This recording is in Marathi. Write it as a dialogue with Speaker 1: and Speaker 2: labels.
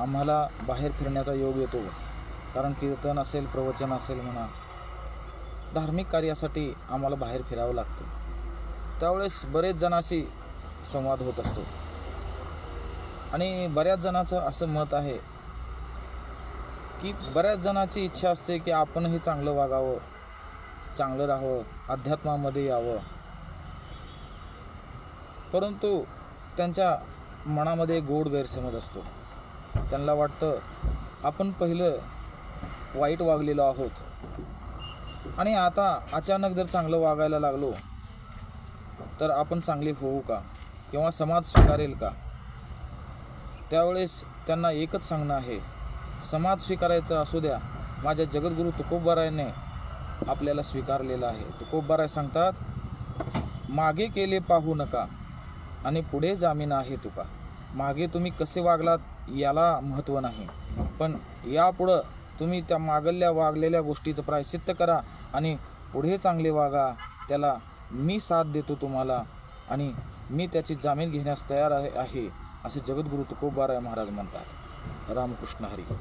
Speaker 1: आम्हाला बाहेर फिरण्याचा योग येतो. कारण कीर्तन असेल प्रवचन असेल म्हणा धार्मिक कार्यासाठी आम्हाला बाहेर फिरावं लागतं. त्यावेळेस बरेच जणाशी संवाद होत असतो. आणि बऱ्याच जणाचं असं मत आहे की बऱ्याच जणाची इच्छा असते की आपणही चांगलं वागावं चांगलं राहावं अध्यात्मामध्ये यावं. परंतु त्यांच्या मनामध्ये गोड गैरसमज असतो. त्यांना वाटतं आपण पहिलं वाईट वागलेलो आहोत. आणि आता अचानक जर चांगलं वागायला लागलो तर आपण चांगले होऊ का? किंवा समाज स्वीकारेल का? त्यावेळेस त्यांना एकच सांगणं आहे समाज स्वीकारायचा असू द्या. माझ्या जगद्गुरू तुकोबरायाने आपल्याला स्वीकारलेलं आहे. तुकोबराय सांगतात मागे केले पाहू नका आणि पुढे जामीन आहे तुका. मागे तुम्ही कसे वागलात याला महत्त्व नाही. पण यापुढं तुम्ही त्या मागल्या वागलेल्या गोष्टीचं प्रायश्चित्त करा आणि पुढे चांगले वागा. त्याला मी साथ देतो तुम्हाला आणि मी त्याची जामीन घेण्यास तयार आहे असे जगद्गुरू तुकोबाराय महाराज म्हणतात. रामकृष्ण हरी.